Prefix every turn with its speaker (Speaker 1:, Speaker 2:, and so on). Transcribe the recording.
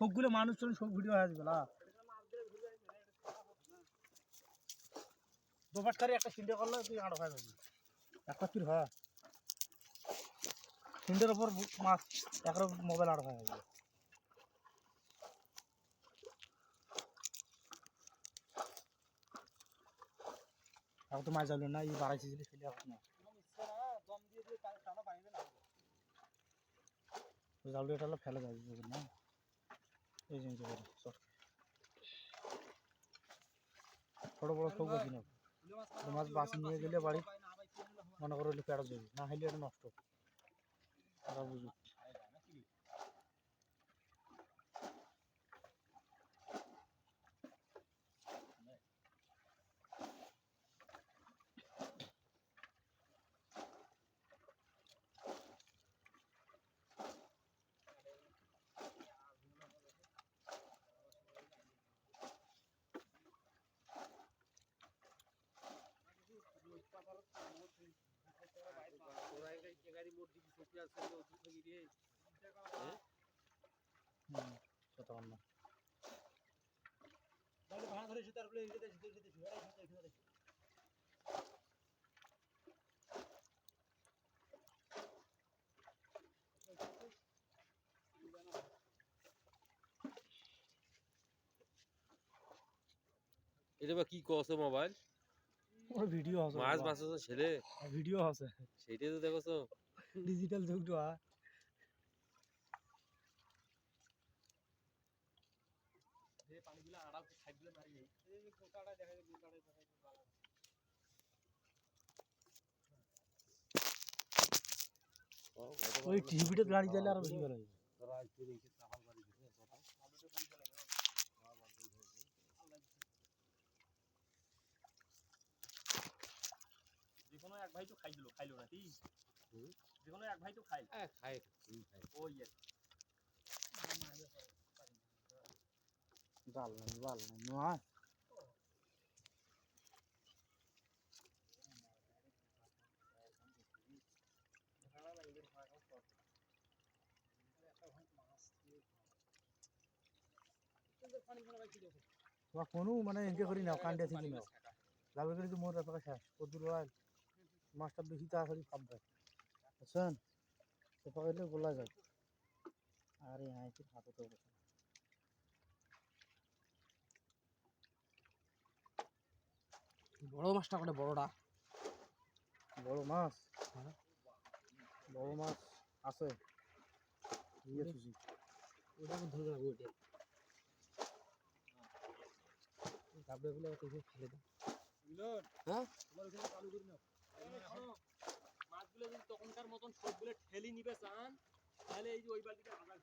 Speaker 1: সবগুলো মানুষ জন সব ভিডিও হয়ে যাবে না একটা সিন্ডে করলে তুই আড় হয়ে যাবি। একটা তুই হয়। সিন্ডের ওপর মাছ একর মোবাইল আড় হয়ে যাবে। এখন তো মাছ যাবে না এই বাড়াইছে ছিল ফেলে এখন না। জালটা এটা ফেলে যাবে না? এই চট ছোট বড় সব কিনা মাছ বাসি নিয়ে গেলে বাড়ি মনে করো পেড়া যাবে না হলে এটা নষ্ট। তারা বুঝুক। হুম শতকান না
Speaker 2: এটা বা কি কছে মোবাইল?
Speaker 1: ওর ভিডিও আছে
Speaker 2: মাছ বাঁচছে ছেলে
Speaker 1: ভিডিও আছে।
Speaker 2: সেইটাই তো দেখছ
Speaker 1: ডিজিটাল যুগটা হয় ওই টিভিতে দাঁড়িয়ে দিলে আরও বেশি ভালো হবে
Speaker 3: যেকোনো এক ভাই তো খাই দিল খাইলো না কি যেকোনো এক ভাই তো খাই
Speaker 2: খাই
Speaker 3: ওই
Speaker 1: জাল নাই জাল নাই নয় কোনো মানে এনকে করি নাও কান্দে থেকে নাও। জাল করে তো মোর ব্যাপারে শেষ কদুর হয় মাছটা বেশি তাড়াতাড়ি ফাঁপবে বুঝছেন? সে পাকাইলে গোলা যায় আর এই হাঁড়িটির হাতে তো
Speaker 4: বড় মাছটা করে বড়টা?
Speaker 1: বড় মাছ? বড় মাছ আছে। দিয়ে থুছি
Speaker 4: ওটা আমি ধরে রাখব ওটা তারপরে গুলো তো ফেলে দাও। হ্যাঁ?
Speaker 3: মাছগুলো যদি তখনকার মতন সবগুলো ঠেলি নিবে চান তাহলে এই যে ওই বালতিটা আলাদা